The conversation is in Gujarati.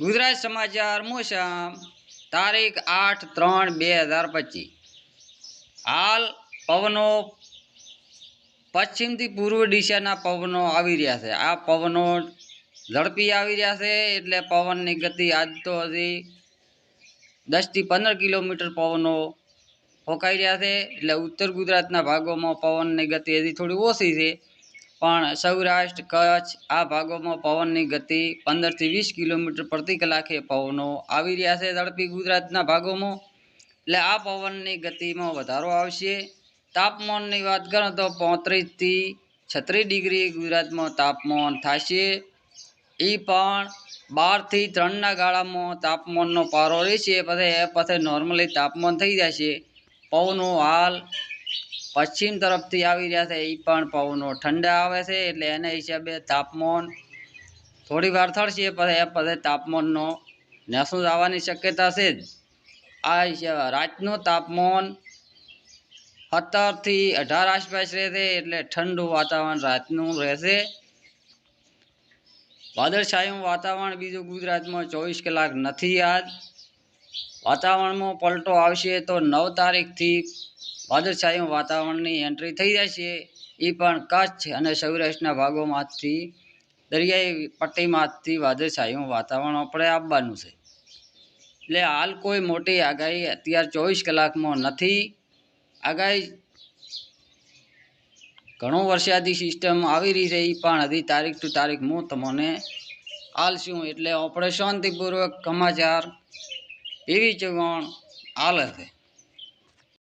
ગુજરાત સમાચાર મોસમ તારીખ આઠ ત્રણ બે હજાર પચીસ. હાલ પવનો પશ્ચિમથી પૂર્વ દિશાના પવનો આવી રહ્યા છે. આ પવનો ઝડપી આવી રહ્યા છે એટલે પવનની ગતિ આજ તો હજી દસથી પંદર કિલોમીટર પવનો ફોંકાઈ રહ્યા છે. એટલે ઉત્તર ગુજરાતના ભાગોમાં પવનની ગતિ હજી થોડી ઓછી છે. પણ સૌરાષ્ટ્ર, કચ્છ આ ભાગોમાં પવનની ગતિ પંદરથી વીસ કિલોમીટર પ્રતિ કલાકે પવનો આવી રહ્યા છે ઝડપી ગુજરાતના ભાગોમાં. એટલે આ પવનની ગતિમાં વધારો આવશે. તાપમાનની વાત કરો તો પોત્રીસથી છત્રીસ ડિગ્રી ગુજરાતમાં તાપમાન થશે. એ પણ બારથી ત્રણના ગાળામાં તાપમાનનો પારો રહેશે. પછી એ પછી નોર્મલી તાપમાન થઈ જશે. પવનો હાલ પશ્ચિમ તરફથી આવી રહ્યા છે. એ પણ પવનો ઠંડા આવે છે, એટલે એના હિસાબે તાપમાન થોડી વાર થશે પછી પછી તાપમાનનો નેસું આવવાની શક્યતા છે જ. આ રાતનું તાપમાન સત્તરથી અઢાર આસપાસ રહેશે, એટલે ઠંડુ વાતાવરણ રાતનું રહેશે. વાદળછાયું વાતાવરણ બીજું ગુજરાતમાં ચોવીસ કલાક નથી આજ વાતાવરણમાં પલટો આવશે તો નવ તારીખથી વાદળછાયું વાતાવરણની એન્ટ્રી થઈ જાય છે. એ પણ કચ્છ અને સૌરાષ્ટ્રના ભાગોમાંથી, દરિયાઈ પટ્ટીમાંથી વાદળછાયું વાતાવરણ આપણે આપવાનું છે. એટલે હાલ કોઈ મોટી આગાહી અત્યારે ચોવીસ કલાકમાં નથી. આગાહી ઘણો વરસાદી સિસ્ટમ આવી રહી છે એ પણ હજી તારીખ ટુ તારીખ હું તમને આલશું એટલે આપણે શાંતિપૂર્વક સમાચાર એવી ચવણ હાલ છે